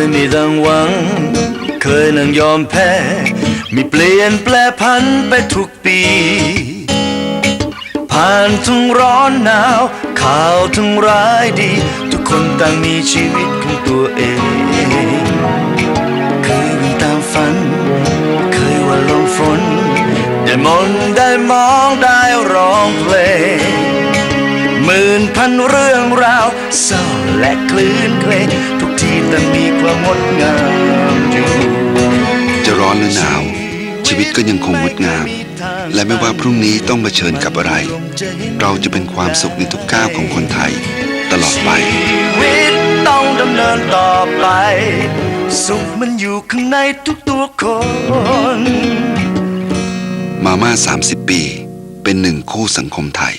ยมีดังหวัง เคยนั่งยอมแพ้ มีเปลี่ยนแปลพันไปทุกปี ผ่านทั้งร้อนหนาว ข่าวทั้งร้ายดี ทุกคนต่างมีชีวิตของตัวเอง เคยวิ่งตามฝัน เคยว่าลมฝน ได้มนได้มองได้ร้องเพลงหมื่นพันเรื่องราวเศร้าและคลื่นเพลงทุกทีแต่ หนาว ชีวิตก็ยังคงงดงาม และไม่ว่าพรุ่งนี้ต้องเผชิญกับอะไร เราจะเป็นความสุขในทุกก้าวของคนไทย ตลอดไปชีวิตต้องดำเนินต่อไป สุขมันอยู่ข้างในทุกตัวคน มาม่า 30 ปี เป็นหนึ่งคู่สังคมไทย